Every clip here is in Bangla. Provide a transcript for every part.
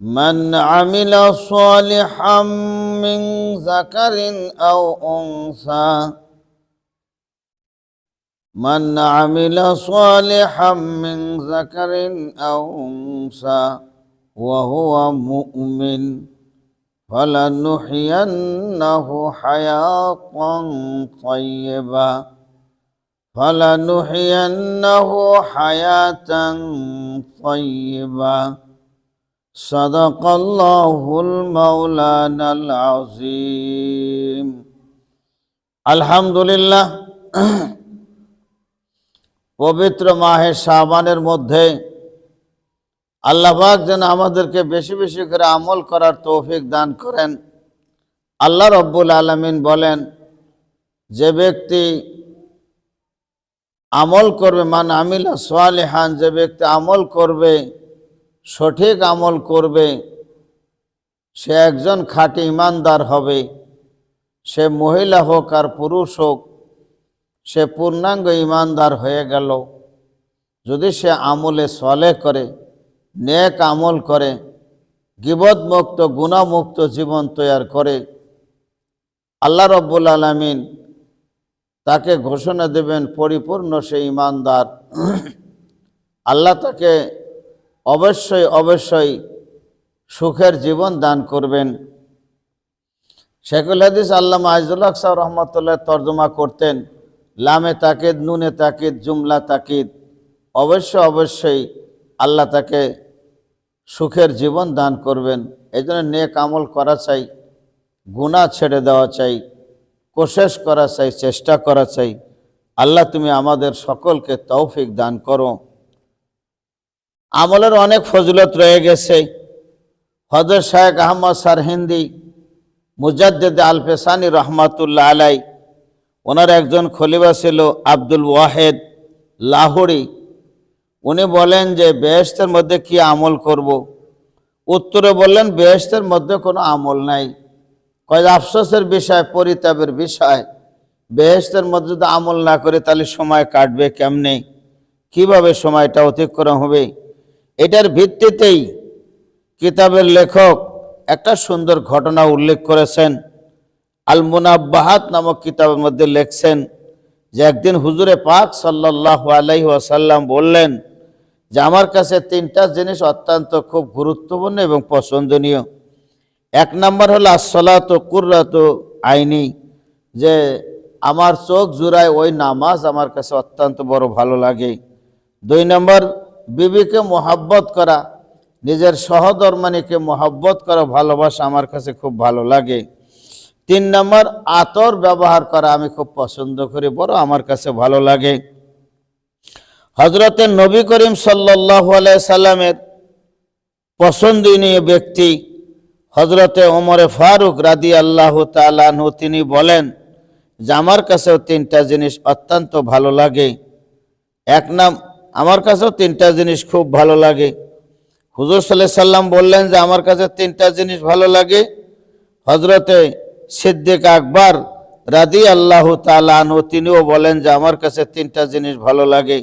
من عمل صالحا من ذكر أو أنثى من عمل صالحا من ذكر أو أنثى وهو مؤمن فلنحيينه حياة طيبة فلنحيينه حياة طيبة. صدق الله المولانا العظيم الحمد لله পবিত্র মাহে শাবানের মধ্যে আল্লাহবাক যেন আমাদেরকে বেশি বেশি করে আমল করার তৌফিক দান করেন আল্লাহ রব্বুল আলমিন বলেন যে ব্যক্তি আমল করবে মান আমিলা সোয়ালিহান যে ব্যক্তি আমল করবে সঠিক আমল করবে, সে একজন খাঁটি ইমানদার হবে, সে মহিলা হোক আর পুরুষ হোক, সে পূর্ণাঙ্গ ইমানদার হয়ে গেল। যদি সে আমলে সলে করে, নেক আমল করে, গিবদমুক্ত, গুণামুক্ত জীবন তৈয়ার করে, আল্লাহ রব্বুল আলমিন তাকে ঘোষণা দেবেন, পরিপূর্ণ সে ইমানদার। আল্লাহ তাকে অবশ্যই অবশ্যই সুখের জীবন দান করবেন। শেখুল হাদিস আল্লাহ আজদুল্লাহ সাহ রহমতুল্লাহ তর্জমা করতেন, লামে তাকিদ, নুনে তাকিদ, জুমলা তাকিদ। অবশ্য, অবশ্যই আল্লাহ তাকে সুখের জীবন দান করবেন। এই জন্য নেক আমল করা চাই গুণা ছেড়ে দেওয়া চাই কোশেষ করা চাই, চেষ্টা করা চাই। আল্লাহ তুমি আমাদের সকলকে তৌফিক দান করো। আমলের অনেক ফজলত রয়ে গেছে। হজর শাহেক আহমদ সারহিন্দি মুজাদ্দেদ আলফেসানি রহমাতুল্লাহ আলাই ওনার একজন খলিফা ছিল আব্দুল ওয়াহেদ লাহোরি। উনি বলেন যে বেহেস্তের মধ্যে কি আমল করব। উত্তরে বললেন বেহেস্তের মধ্যে কোনো আমল নাই। কয়, আফসোসের বিষয়, পরিতাপের বিষয়। বেহেস্তের মধ্যে যদি আমল না করে, তাহলে সময় কাটবে কেমনে? কীভাবে সময়টা অতিক্রম হবে? এটার ভিত্তিতেই কিতাবের লেখক একটা সুন্দর ঘটনা উল্লেখ করেছেন। আল মুনাব্বাহাত নামক কিতাবের মধ্যে লেখছেন যে একদিন হুজুরে পাক সাল্লাহ আলাইহি ওয়াসাল্লাম বললেন যে আমার কাছে তিনটা জিনিস অত্যন্ত খুব গুরুত্বপূর্ণ এবং পছন্দনীয়। এক নম্বর হলো আসলাত কুর্রাত আইনি, যে আমার চোখ জুড়ায় ওই নামাজ আমার কাছে অত্যন্ত বড় ভালো লাগে। দুই নম্বর বিবিকে মোহাব্বত করা, নিজের সহধর্মানীকে মোহাব্বত করা, ভালোবাসা আমার কাছে খুব ভালো লাগে। তিন নম্বর, আতর ব্যবহার করা আমি খুব পছন্দ করি, বড় আমার কাছে ভালো লাগে। হজরতের নবী করিম সাল্লাহ সাল্লামের পছন্দনীয় ব্যক্তি হজরতে ওমরে ফারুক রাদি আল্লাহ তালানহু তিনি বলেন যে আমার কাছেও তিনটা জিনিস অত্যন্ত ভালো লাগে। এক নাম আমার কাছেও তিনটা জিনিস খুব ভালো লাগে। হুজুর সাল্লাহ সাল্লাম বললেন যে, আমার কাছে তিনটা জিনিস ভালো লাগে। হজরতে সিদ্দিক আকবর রাদি আল্লাহ তালানহু তিনিও বলেন যে, আমার কাছে তিনটা জিনিস ভালো লাগে।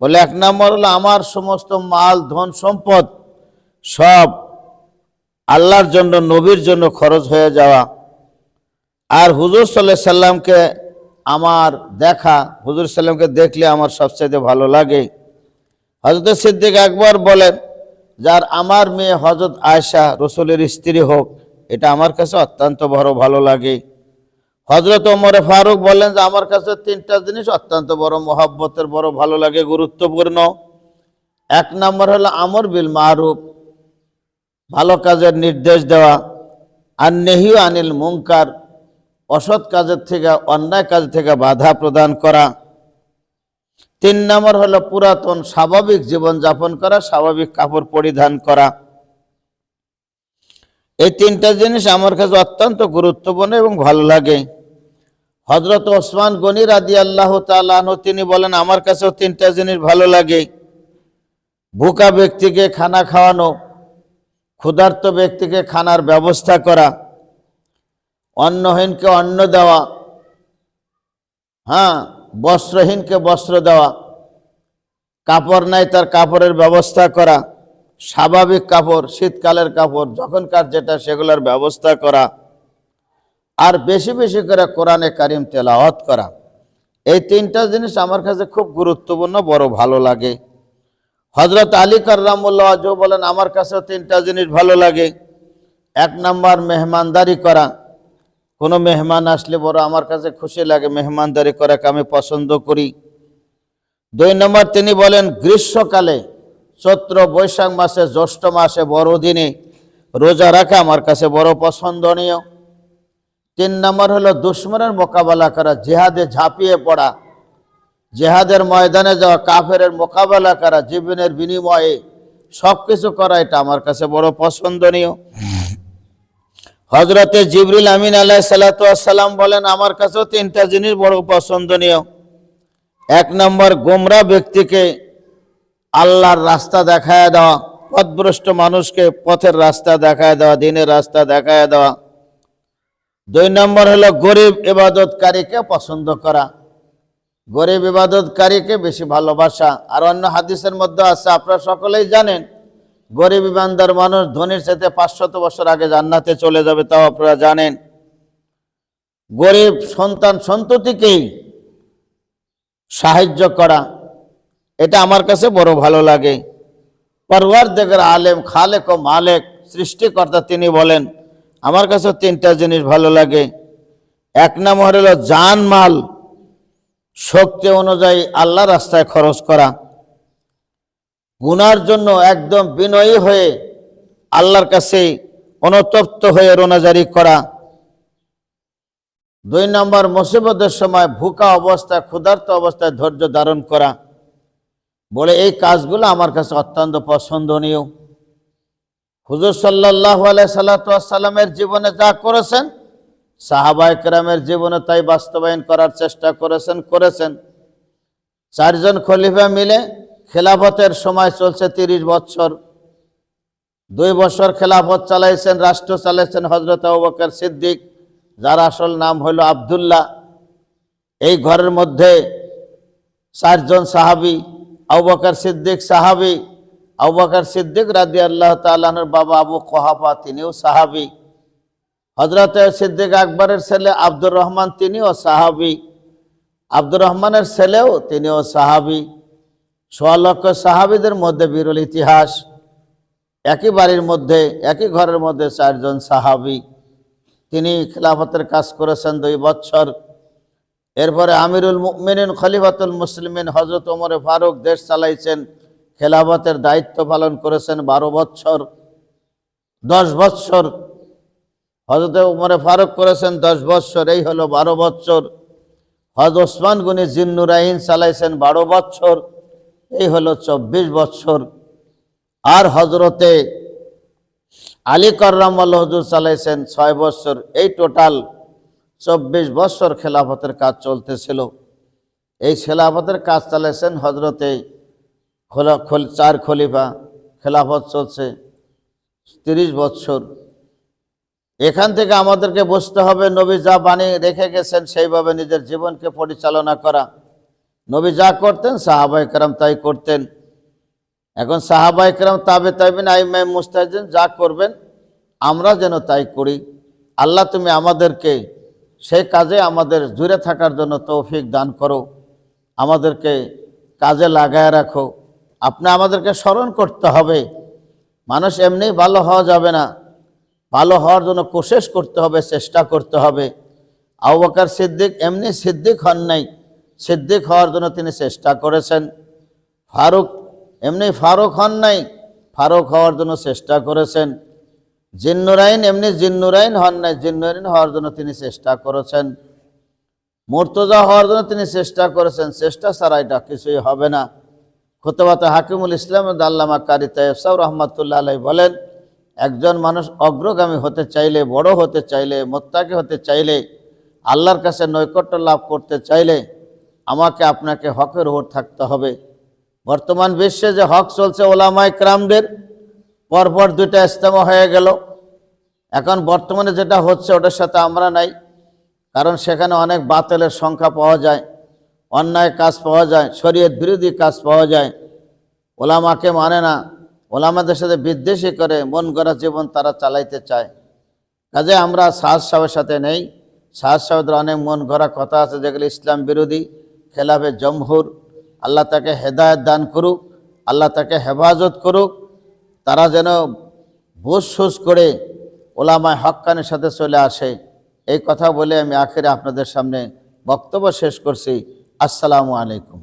বলে, এক নম্বর হলো, আমার সমস্ত মাল, ধন, সম্পদ সব আল্লাহর জন্য, নবীর জন্য খরচ হয়ে যাওয়া। আর হুজুর সাল্লাহ সাল্লামকে আমার দেখা হুজুর সাল্লামকে দেখলে আমার সবচেয়ে ভালো লাগে। হজরত সিদ্দিক আকবর বলেন, যার আমার মেয়ে হজরত আয়সা রসুলের স্ত্রী হোক, এটা আমার কাছে অত্যন্ত বড় ভালো লাগে। হজরত ওমরে ফারুক বলেন যে, আমার কাছে তিনটা জিনিস অত্যন্ত বড়, মহাব্বতের বড়, ভালো লাগে, গুরুত্বপূর্ণ। এক নম্বর হলো আমর বিল মারুফ, ভালো কাজের নির্দেশ দেওয়া। আর নেহিউ আনিল মুঙ্কার অসৎ কাজের থেকে, অন্যায় কাজ থেকে বাধা প্রদান করা। তিন নম্বর হলো পুরাতন স্বাভাবিক জীবন যাপন করা, স্বাভাবিক কাপড় পরিধান করা। এই তিনটা জিনিস আমার কাছে অত্যন্ত গুরুত্বপূর্ণ এবং ভালো লাগে। হজরত ওসমান গনি রাদি আল্লাহ তালু তিনি বলেন, আমার কাছেও তিনটা জিনিস ভালো লাগে। ভুকা ব্যক্তিকে খানা খাওয়ানো, ক্ষুধার্ত ব্যক্তিকে খানার ব্যবস্থা করা অন্নহীনকে অন্ন দেওয়া হ্যাঁ বস্ত্রহীনকে বস্ত্র দেওয়া, কাপড় নাই তার কাপড়ের ব্যবস্থা করা, স্বাভাবিক কাপড়, শীতকালের কাপড়, যখনকার যেটা সেগুলোর ব্যবস্থা করা, আর বেশি বেশি করে কোরআনে কারিম তেলাওয়াত করা। এই তিনটা জিনিস আমার কাছে খুব গুরুত্বপূর্ণ, বড় ভালো লাগে। হজরত আলী কার্রামুল্লাহ আজও বলেন, আমার কাছেও তিনটা জিনিস ভালো লাগে। এক নাম্বার, মেহমানদারি করা। কোনো মেহমান আসলে বড় আমার কাছে খুশি লাগে, মেহমানদারি করাকে আমি পছন্দ করি। দুই নম্বর তিনি বলেন, গ্রীষ্মকালে চৈত্র, বৈশাখ মাসে, জ্যৈষ্ঠ মাসে বড়দিনে রোজা রাখা আমার কাছে বড় পছন্দনীয়। তিন নম্বর হলো, দুশ্মনের মোকাবেলা করা, জেহাদে ঝাঁপিয়ে পড়া, জেহাদের ময়দানে যাওয়া কাফের মোকাবেলা করা, জীবনের বিনিময়ে সব কিছু করা, এটা আমার কাছে বড় পছন্দনীয়। হজরতে জিবরিল আমিন আলাহ সালাতাম বলেন, আমার কাছেও তিনটা জিনিস বড় পছন্দনীয়। এক নম্বর, গোমরা ব্যক্তিকে আল্লাহর রাস্তা দেখায় দেওয়া, পথভ্রষ্ট মানুষকে পথের রাস্তা দেখায় দেওয়া, দিনের রাস্তা দেখায় দেওয়া। দুই নম্বর হলো, গরিব ইবাদতকারীকে পছন্দ করা। গরিব ইবাদতকারীকে বেশি ভালোবাসা। আর অন্য হাদিসের মধ্যে আছে, আপনারা সকলেই জানেন গরিব ইমানদার মানুষ ধনির সাথে পাঁচশত বছর আগে জান্নাতে চলে যাবে, তাও আপনারা জানেন। গরিব সন্তান সন্ততিকেই সাহায্য করা, এটা আমার কাছে বড় ভালো লাগে। পরওয়ার দেগের আলেম খালেক ও মালেক, সৃষ্টিকর্তা তিনি বলেন, আমার কাছে তিনটা জিনিস ভালো লাগে। এক নম্বর হলো জান মাল শক্তি অনুযায়ী আল্লাহ রাস্তায় খরচ করা। গুনার জন্য একদম বিনয়ী হয়ে আল্লাহর কাছে অনুতপ্ত হয়ে রোনাজারি করা। দুই নম্বর, মুসিবতের সময় ভুকা অবস্থায়, ক্ষুধার্ত অবস্থায় ধৈর্য ধারণ করা। বলে, এই কাজগুলো আমার কাছে অত্যন্ত পছন্দনীয়। হুজুর সাল্লাহ সাল্লামের জীবনে যা করেছেন সাহাবা একরামের জীবনে তাই বাস্তবায়ন করার চেষ্টা করেছেন করেছেন। চারজন খলিফা মিলে খেলাফতের সময় চলছে তিরিশ বছর। দুই বছর খেলাফত চালাইছেন, রাষ্ট্র চালাইছেন হজরত আবুবকর সিদ্দিক, যার আসল নাম হলো আবদুল্লাহ। এই ঘরের মধ্যে চারজন সাহাবি আবুবকর সিদ্দিক সাহাবি আবুবকর সিদ্দিক রাদি আল্লাহ তালানোর বাবা আবু কহাফা, তিনিও সাহাবি। হজরত সিদ্দিক আকবরের ছেলে আব্দুর রহমান, তিনিও সাহাবি। আব্দুর রহমানের ছেলেও তিনিও সাহাবি। সোয়া লক্ষ সাহাবিদের মধ্যে বিরল ইতিহাস। একই বাড়ির মধ্যে, একই ঘরের মধ্যে চারজন সাহাবি। তিনি খেলাফতের কাজ করেছেন দুই বছর। এরপরে আমিরুল মুমিনিন, খলিফাতুল মুসলিমিন হজরত ওমরে ফারুক দেশ চালাইছেন। খেলাফতের দায়িত্ব পালন করেছেন বারো বছর, দশ বছর। হজরত উমরে ফারুক করেছেন দশ বছর, এই হলো বারো বছর। হজ ওসমান গুনি জিন্নুরাইন চালাইছেন বারো বছর। এই হলো চব্বিশ বছর। আর হজরতে আলী কররামাল হজুর চালাইছেন ছয় বছর। এই টোটাল চব্বিশ বছর খেলাফতের কাজ চলতেছিল। এই খেলাফতের কাজ চালাইছেন হজরতে খোলা, খল- চার খলিফা। খেলাফত চলছে তিরিশ বছর। এখান থেকে আমাদেরকে বুঝতে হবে, নবী যা বাণী রেখে গেছেন সেইভাবে নিজের জীবনকে পরিচালনা করা। নবী যা করতেন সাহাবাই কেরাম তাই করতেন। এখন সাহাবাই কেরাম, তাবে তাইবেন আইমাই মুস্তাহিদিন যা করবেন, আমরা যেন তাই করি। আল্লাহ তুমি আমাদেরকে সেই কাজে আমাদের জুড়ে থাকার জন্য তৌফিক দান করো। আমাদেরকে কাজে লাগায় রাখো। আপনি আমাদেরকে স্মরণ করতে হবে। মানুষ এমনি ভালো হওয়া যাবে না। ভালো হওয়ার জন্য কোশেশ করতে হবে, চেষ্টা করতে হবে। আবু বকর সিদ্দিক এমনি সিদ্দিক হন নাই। সিদ্দিক হওয়ার জন্য তিনি চেষ্টা করেছেন। ফারুক, এমনি ফারুক হন নাই, ফারুক হওয়ার জন্য চেষ্টা করেছেন। জিন্নুরাইন, এমনি জিন্নুরাইন হন নাই, জিন্নুরাইন হওয়ার জন্য তিনি চেষ্টা করেছেন। মুর্তজা হওয়ার জন্য তিনি চেষ্টা করেছেন, চেষ্টা ছাড়া এটা কিছুই হবে না। খুতবাতে হাকিমুল ইসলাম আল্লামা কারি তাইফসাউ রহমতুল্লাহ আলাই বলেন, একজন মানুষ অগ্রগামী হতে চাইলে, বড় হতে চাইলে, মোত্তাকি হতে চাইলে, আল্লাহর কাছে নৈকট্য লাভ করতে চাইলে আমাকে আপনাকে হকের ওপর থাকতে হবে। বর্তমান বিশ্বে যে হক চলছে ওলামাই ক্রামদের, পরপর দুইটা ইস্তেমা হয়ে গেল। এখন বর্তমানে যেটা হচ্ছে ওটার সাথে আমরা নাই, কারণ সেখানে অনেক বাতিলের সংখ্যা পাওয়া যায়, অন্যায় কাজ পাওয়া যায়, শরীয়ত বিরোধী কাজ পাওয়া যায়। ওলামাকে মানে না, ওলামাদের সাথে বিদ্বেষী করে মন গড়া জীবন তারা চালাইতে চায়। কাজে আমরা সাহস সাহেবের সাথে নেই। সাহস সাহেবদের অনেক মন গড়া কথা আছে, যেগুলো ইসলাম বিরোধী। খেলাফে জমহুর, আল্লাহ তাকে হেদায়ত দান করুক, আল্লাহ তাকে হেফাজত করুক, তারা যেন বুস সুস করে ওলামায় হকানের সাথে চলে আসে। এই কথা বলে আমি আখেরে আপনাদের সামনে বক্তব্য শেষ করছি। আসসালামু আলাইকুম।